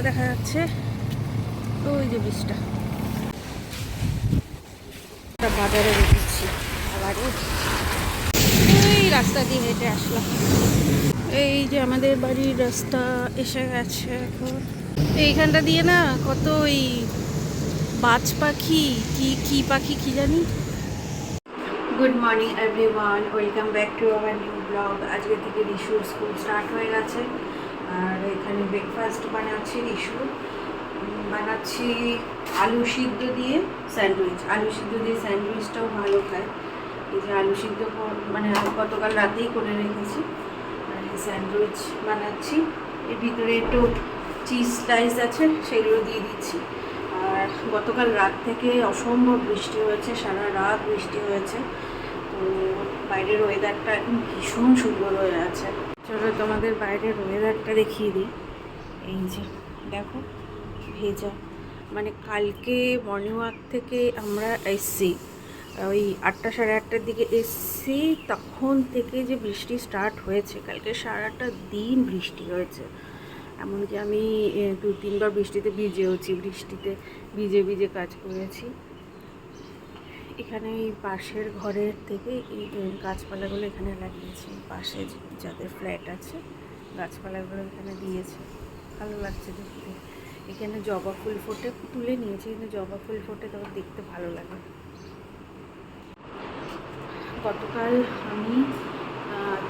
ব্রিজটা দেখা যাচ্ছে। ওই যে ব্রিজটা বাজারে বেরিয়েছি এই রাস্তা দিয়ে হেঁটে আসলাম। এই যে আমাদের বাড়ির রাস্তা এসে গেছে এখন। এইখানটা দিয়ে না কত ওই বাজ পাখি, কি কি পাখি কি জানি? Good morning everyone welcome back to our new blog আজকে থেকে রিশুর স্কুল স্টার্ট হয়ে গেছে। আর এখানে ব্রেকফাস্ট বানাচ্ছি রিশু বানাচ্ছি আলু সিদ্ধ দিয়ে স্যান্ডউইচ। আলু সিদ্ধ দিয়ে স্যান্ডউইচটাও ভালো খায়। এই যে আলু সিদ্ধ মানে গতকাল রাতেই করে রেখেছি। আর এই স্যান্ডউইচ বানাচ্ছি। এর ভিতরে একটু চিজ স্লাইস আছে, সেগুলো দিয়ে দিচ্ছি। আর গতকাল রাত থেকে অসম্ভব বৃষ্টি হয়েছে, সারা রাত বৃষ্টি হয়েছে। তো বাইরের ওয়েদারটা এখন ভীষণ সুন্দর হয়ে আছে। চলো তোমাদের বাইরের ওয়েদারটা দেখিয়ে দিই। এই যে, দেখো, ভেজা। মানে কালকে মর্নিং ওয়াক থেকে আমরা এসছি, ওই আটটা সাড়ে আটটার দিকে এসছি, তখন থেকে যে বৃষ্টি স্টার্ট হয়েছে, কালকে সারাটা দিন বৃষ্টি হয়েছে। এমনকি আমি দু তিনবার বৃষ্টিতে ভিজেওছি, বৃষ্টিতে ভিজে ভিজে কাজ করেছি। এখানে এই পাশের ঘরের থেকে এই গাছপালাগুলো এখানে লাগিয়েছি। পাশে যাদের ফ্ল্যাট আছে, গাছপালাগুলো এখানে দিয়েছে। ভালো লাগছে দেখতে। এখানে জবা ফুল ফোটে, তুলে নিয়েছি, কিন্তু জবা ফুল ফোটে তখন দেখতে ভালো লাগে। গতকাল আমি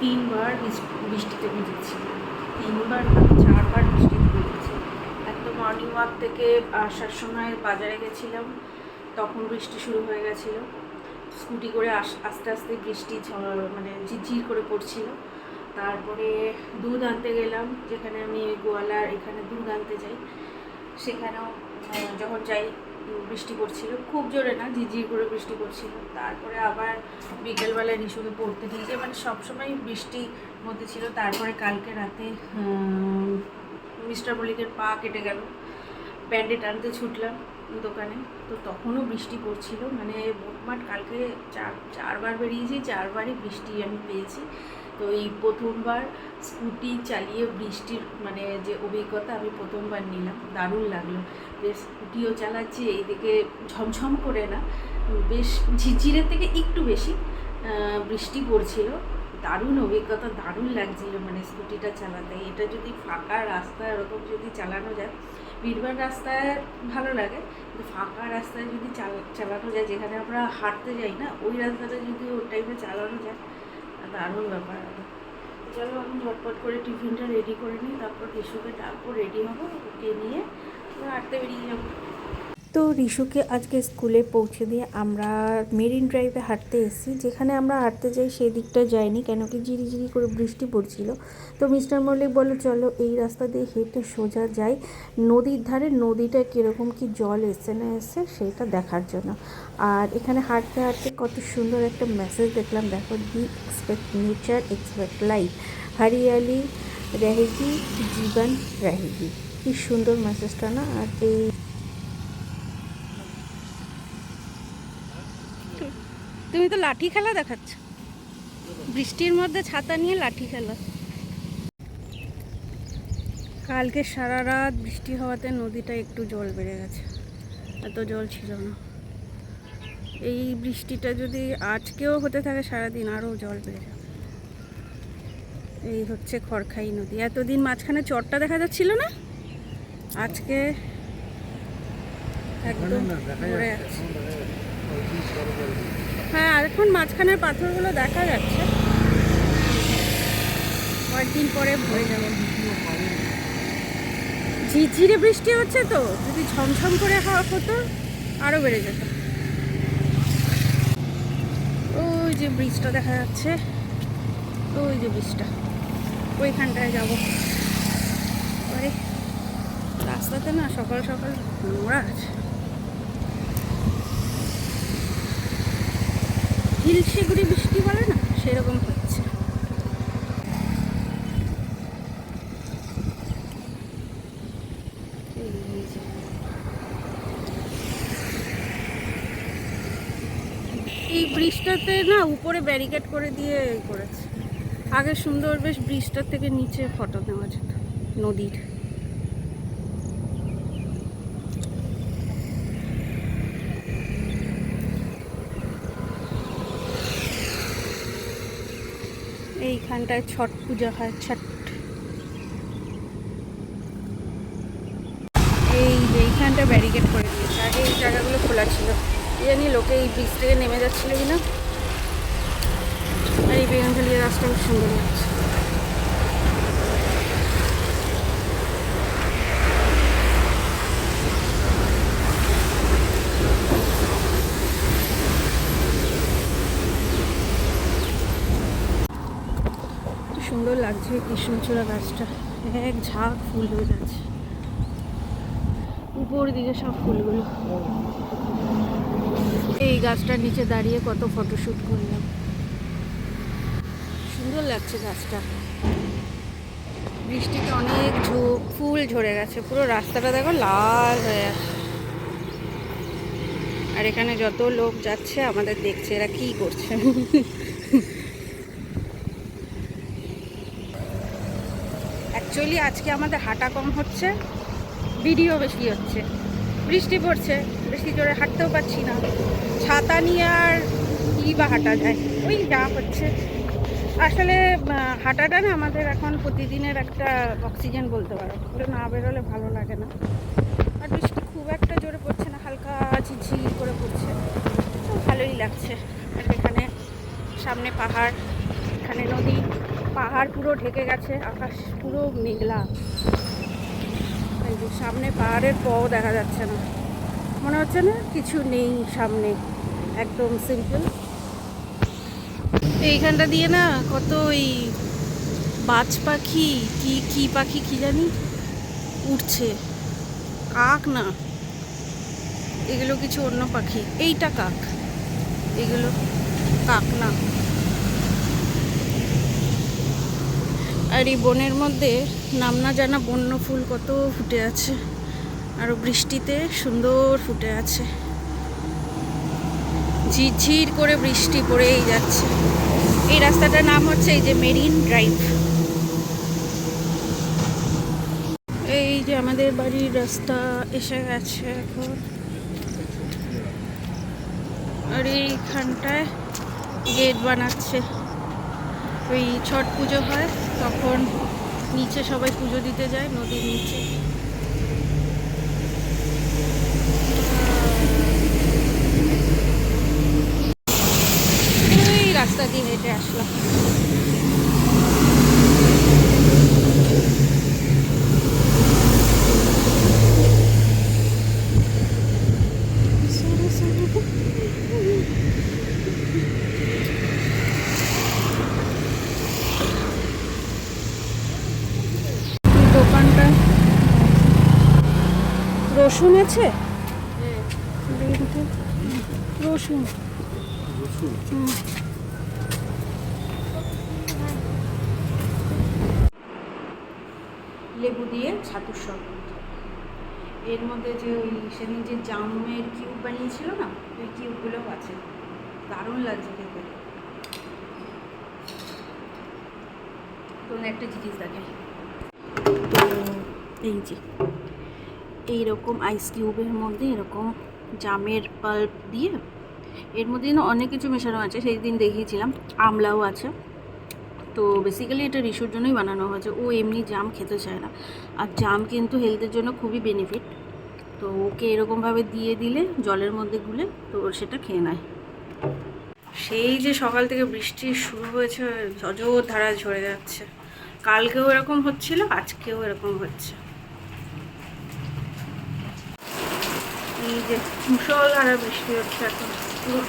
তিনবার বৃষ- বৃষ্টিতে ভিজেছি। তিনবার চারবার বৃষ্টিতে ভিজেছি। এক তো মর্নিং ওয়াক থেকে আসার সময় বাজারে গেছিলাম। তখন বৃষ্টি শুরু হয়ে গেছিল। স্কুটি করে আস, আস্তে আস্তে বৃষ্টি মানে ঝিরঝির করে পড়ছিল। তারপরে দুধ আনতে গেলাম, যেখানে আমি গোয়ালার এখানে দুধ আনতে যাই। সেখানেও যখন যাই বৃষ্টি পড়ছিল। খুব জোরে না, ঝিরঝির করে বৃষ্টি পড়ছিল। তারপরে আবার বিকেলবেলা রিসুকে পড়তে দিয়ে যে মানে সবসময় বৃষ্টির মধ্যে ছিল। তারপরে কালকে রাতে মিস্টার মল্লিকের পা কেটে গেল। ব্যান্ডেড আনতে ছুটলাম। দোকানে। তো তখনও বৃষ্টি পড়ছিল। মানে মোটমাট কালকে চার, চারবার বেরিয়েছি, চারবারই বৃষ্টি আমি পেয়েছি। তো এই প্রথমবার স্কুটি চালিয়ে বৃষ্টির মানে যে অভিজ্ঞতা আমি প্রথমবার নিলাম, দারুণ লাগল। বেশ স্কুটিও চালাচ্ছি, এইদিকে ঝমঝম করে না, বেশ ঝিরঝিরের থেকে একটু বেশি বৃষ্টি পড়ছিল। দারুণ অভিজ্ঞতা, দারুণ লাগছিল মানে স্কুটিটা চালাতে। এটা যদি ফাঁকা রাস্তা, এরকম যদি চালানো যায় ভিড়ভাড় রাস্তায় ভালো লাগে, কিন্তু ফাঁকা রাস্তায় যদি চালা- চালানো যায়, যেখানে আমরা হাঁটতে যাই না, ওই রাস্তাটা যদি ওই টাইমে চালানো যায় দারুণ ব্যাপার চলো আমি ঝটপট করে টিফিনটা রেডি করে নিই, তারপর কৃষকের ডাকবো রেডি হব ওকে নিয়ে হাঁটতে বেরিয়ে যাব। তো রিশুকে আজকে স্কুলে পৌঁছে দিয়ে আমরা মেরিন ড্রাইভে হাঁটতে এসেছি যেখানে আমরা হাঁটতে যাই সেই দিকটা যাইনি কেন কি ঝিরি ঝিরি করে বৃষ্টি পড়ছিল তো মিস্টার মল্লিক বললো চলো এই রাস্তা দিয়ে হেঁটে সোজা যাই নদীর ধারে নদীটা কীরকম কি জল এসছে না এসছে সেইটা দেখার জন্য আর এখানে হাঁটতে হাঁটতে কত সুন্দর একটা মেসেজ দেখলাম দেখো the expect nature expect life hariyali रहेगी জীবন रहेगी কি সুন্দর মেসেজটা না আর এই তুমি তো লাঠি খেলা দেখাচ্ছ। বৃষ্টির মধ্যে ছাতা নিয়ে লাঠি খেলা। কালকে সারা রাত বৃষ্টি হওয়াতে নদীটা একটু জল বেড়ে গেছে। এত জল ছিল না। এই বৃষ্টিটা যদি আজকেও হতে থাকে সারাদিন আরও জল বেড়ে যাবে। এই হচ্ছে খড়খাই নদী। এতদিন মাঝখানে চরটা দেখা যাচ্ছিল না? আজকে একদম আর এখন মাঝখানের পাথরগুলো দেখা যাচ্ছে। কয়েকদিন পরে ভরে যাবে। ঝিরঝিরে বৃষ্টি হচ্ছে তো, যদি ঝমঝম করে হাওয়া হতো আরও বেড়ে যেত। ওই যে ব্রিজটা দেখা যাচ্ছে। ওই যে ব্রিজটা। ওইখানটায় যাব। রাস্তাতে না সকাল সকাল নোংরা আছে। হিলশিগুড়ি বৃষ্টি বলে না? সেরকম হচ্ছে। এই ব্রিজটাতে না উপরে ব্যারিকেড করে দিয়ে করেছে। আগে সুন্দর বেশ ব্রিজটার থেকে নিচে ফটো নেওয়া যেত, নদীর। এইখানটায় ছট পূজা হয়, ছট। এই এইখানটা ব্যারিকেড করে দিয়েছে। আগে এই জায়গাগুলো খোলা ছিল। জানি লোকে এই ব্রিজ থেকে নেমে যাচ্ছিল কিনা। আর এই বেগুনঝালিয়া রাস্তা খুব সুন্দর লাগছে কি সুন্দর লাগছে কৃষ্ণচূড়া গাছটা। এক ঝাঁক ফুল হয়ে যাচ্ছে। উপর দিকে সব ফুলগুলো। এই গাছটার নিচে দাঁড়িয়ে কত ফটোশ্যুট করলাম। সুন্দর লাগছে গাছটা। বৃষ্টিতে অনেক ফুল ঝরে গেছে। পুরো রাস্তাটা দেখো লাল হয়ে আছে। আর এখানে যত লোক যাচ্ছে, আমাদের দেখছে এরা কি করছে। অ্যাকচুয়ালি আজকে আমাদের হাঁটা কম হচ্ছে, ভিডিও বেশি হচ্ছে। বৃষ্টি পড়ছে বেশি জোরে হাঁটতেও পারছি না। ছাতা নিয়ে আর কী বা হাঁটা যায়? ওই যা হচ্ছে। আসলে হাঁটাটা না আমাদের এখন প্রতিদিনের একটা অক্সিজেন বলতে পারো। না বেরোলে ভালো লাগে না। আর বৃষ্টি খুব একটা জোরে পড়ছে না, হালকা ঝিঝি করে পড়ছে। ভালোই লাগছে। আর এখানে সামনে পাহাড়, এখানে নদী। পাহাড় পুরো ঢেকে গেছে, আকাশ পুরো মেঘলা। সামনে পাহাড়ের পও দেখা যাচ্ছে না। মনে হচ্ছে না কিছু নেই সামনে, একদম সিম্পল এইখানটা দিয়ে না কত ওই বাজ পাখি, কি কি পাখি কি জানি উঠছে কাক না। এগুলো কিছু অন্য পাখি। এইটা কাক। এগুলো কাক না। আর এই বনের মধ্যে নাম না জানা বন্য ফুল কত ফুটে আছে। আরও বৃষ্টিতে সুন্দর ফুটে আছে। ঝিরঝির করে বৃষ্টি পড়েই যাচ্ছে। এই রাস্তাটার নাম হচ্ছে এই যে মেরিন ড্রাইভ। এই যে আমাদের বাড়ির রাস্তা এসে গেছে এখন। আর এইখানটায় গেট বানাচ্ছে। ওই ছট পুজো হয় তখন নিচে সবাই পুজো দিতে যায় নদীর নিচে ওই রাস্তা দিয়ে হেঁটে আসলাম এই দোকানটা রসুন আছে? দেখি রসুন। লেবু দিয়ে ছাতুর শরবত এর মধ্যে যে ওই সেদিন যে জামের কিউব বানিয়েছিল না ওই কিউবগুলোও আছে। দারুণ লাগছে খেতে। তো একটা জিনিস দেখাই তো এই যে এইরকম আইস কিউবের মধ্যে এরকম জামের পাল্প দিয়ে এর মধ্যে না অনেক কিছু মেশানো আছে। সেই দিন দেখিয়েছিলাম, আমলাও আছে। তো বেসিক্যালি এটা রিসুর জন্যই বানানো হয়েছে। ও এমনি জাম খেতে চায় না। আর জাম কিন্তু হেলথের জন্য খুবই বেনিফিট তো ওকে এরকমভাবে দিয়ে দিলে, জলের মধ্যে গুলে, তো সেটা খেয়ে নেয়। সেই যে সকাল থেকে বৃষ্টি শুরু হয়েছে অজোর ধারা ঝরে যাচ্ছে। কালকেও এরকম হচ্ছিল, আজকেও এরকম হচ্ছে। এই যে মুসলধারা বৃষ্টি হচ্ছে এখন, পুরো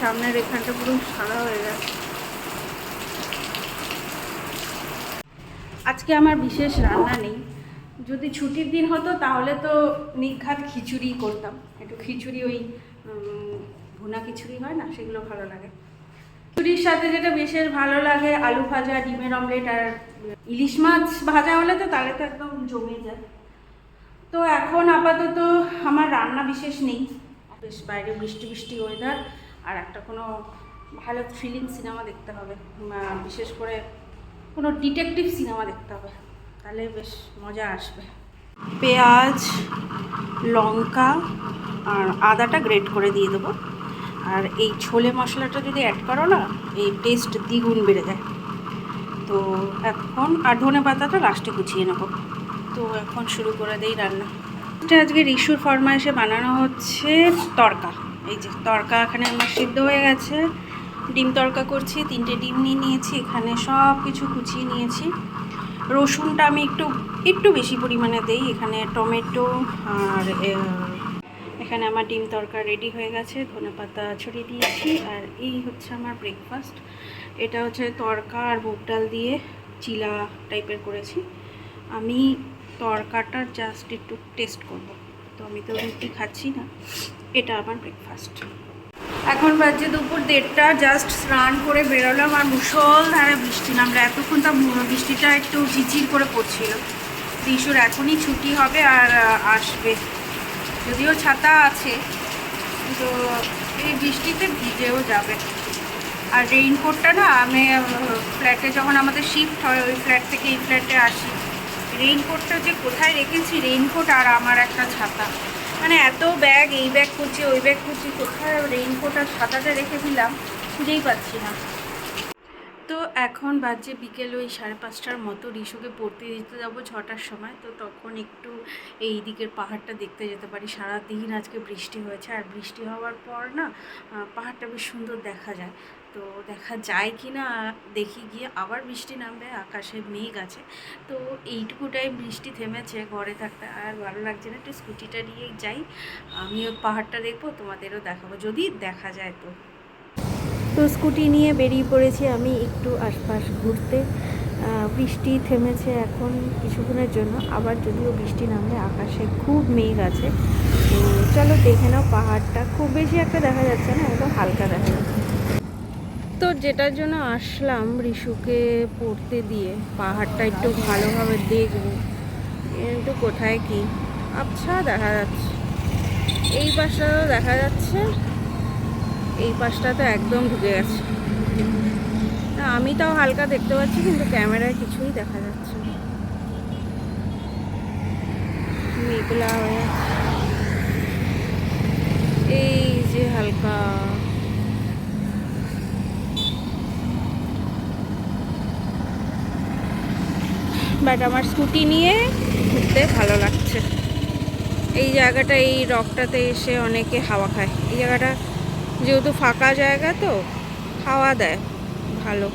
সামনের এখানটা পুরো সাদা হয়ে গেছে। আজকে আমার বিশেষ রান্না নেই। যদি ছুটির দিন হতো তাহলে তো নিঘাত খিচুড়ি করতাম। একটু খিচুড়ি ওই ভুনা খিচুড়ি হয় না, সেগুলো ভালো লাগে। খিচুড়ির সাথে যেটা বিশেষ ভালো লাগে, আলু ভাজা, ডিমের অমলেট আর ইলিশ মাছ ভাজা হলে তো তাহলে তো একদম জমে যায়। তো এখন আপাতত আমার রান্না বিশেষ নেই। বেশ বাইরে বৃষ্টি বৃষ্টি ওয়েদার আর একটা কোনো ভালো থ্রিলিং সিনেমা দেখতে হবে। বিশেষ করে কোনো ডিটেকটিভ সিনেমা দেখতে হবে। তাহলে বেশ মজা আসবে। পেঁয়াজ লঙ্কা আর আদাটা গ্রেট করে দিয়ে দেবো। আর এই ছোলে মশলাটা যদি অ্যাড করো না এই টেস্ট দ্বিগুণ বেড়ে যায়। তো এখন আর ধনে পাতাটা লাস্টে কুচিয়ে নেব। তো এখন শুরু করে দেই রান্না। এটা আজকে রিসুর ফরমাইশে বানানো হচ্ছে তরকা। এই যে তরকা এখানে আমার সিদ্ধ হয়ে গেছে। ডিম তরকা করছি, তিনটে ডিম নিয়ে নিয়েছি, এখানে সব কিছু কুচিয়ে নিয়েছি। রসুনটা আমি একটু একটু বেশি পরিমাণে দেই, এখানে টমেটো আর এখানে আমার ডিম তরকা রেডি হয়ে গেছে, ধনে পাতা ছড়িয়ে দিয়েছি, আর এই হচ্ছে আমার ব্রেকফাস্ট এটা হচ্ছে তরকা আর মুগ ডাল দিয়ে, চিলা টাইপের করেছি। আমি তরকাটা জাস্ট একটু টেস্ট করব। তো আমি তো রুটি খাচ্ছি না, এটা আমার ব্রেকফাস্ট এখন বাজে দুপুর দেড়টা জাস্ট স্নান করে বেরোলাম আর মুসলধারে বৃষ্টি নামলো। এতক্ষণ তা বৃষ্টিটা একটু ঝিঝির করে পড়ছিল। ঋষুর এখনই ছুটি হবে আর আসবে। যদিও ছাতা আছে, তো এই বৃষ্টিতে ভিজেও যাবে। আর রেইনকোটটা না, আমি ফ্ল্যাটে যখন আমাদের শিফট হয়, ওই ফ্ল্যাট থেকে এই ফ্ল্যাটে আসি। রেইনকোটটা যে কোথায় রেখেছি রেইনকোট আর আমার একটা ছাতা। মানে এত ব্যাগ এই ব্যাগ করছি, ওই ব্যাগ করছি, কোথায় রেইনকোট আর ছাতাটা রেখে দিলাম, খুঁজেই পাচ্ছি না। তো এখন বাজে বিকেল ওই সাড়ে পাঁচটার মতো, রিশুকে পড়তে দিতে যাব ছটার সময়। তো তখন একটু এই দিকের পাহাড়টা দেখতে যেতে পারি। সারাদিন আজকে বৃষ্টি হয়েছে, আর বৃষ্টি হওয়ার পর না পাহাড়টা বেশ সুন্দর দেখা যায়। তো দেখা যায় কি না, দেখি গিয়ে আবার বৃষ্টি নামবে, আকাশে মেঘ আছে। তো এইটুকু টাইম বৃষ্টি থেমেছে ঘরে থাকতে। আর ভালো লাগছে না, একটু স্কুটিটা নিয়ে যাই। আমিও পাহাড়টা দেখব, তোমাদেরও দেখাবো, যদি দেখা যায় তো। তো স্কুটি নিয়ে বেরিয়ে পড়েছি আমি একটু আশপাশ ঘুরতে। বৃষ্টি থেমেছে এখন কিছুক্ষণের জন্য। আবার যদিও বৃষ্টি নামলে আকাশে খুব মেঘ আছে। তো চলো দেখে নাও পাহাড়টা। খুব বেশি একটা দেখা যাচ্ছে না, একদম হালকা দেখা যাচ্ছে। তো যেটার জন্য আসলাম ঋষুকে পড়তে দিয়ে, পাহাড়টা একটু ভালোভাবে দেখব। কিন্তু কোথায় কি? আচ্ছা দেখা যাচ্ছে। এই পাশটা তো দেখা যাচ্ছে। এই পাশটা তো একদম ঢুকে গেছে। আমি তাও হালকা দেখতে পাচ্ছি, কিন্তু ক্যামেরায় কিছুই দেখা যাচ্ছে মেঘলা হয়ে এই যে হালকা বাট আমার স্কুটি নিয়ে ঘুরতে ভালো লাগছে। এই জায়গাটা, এই রকটাতে এসে অনেকে হাওয়া খায়। এই জায়গাটা যেহেতু ফাঁকা জায়গা তো, হাওয়া দেয়। ভালো।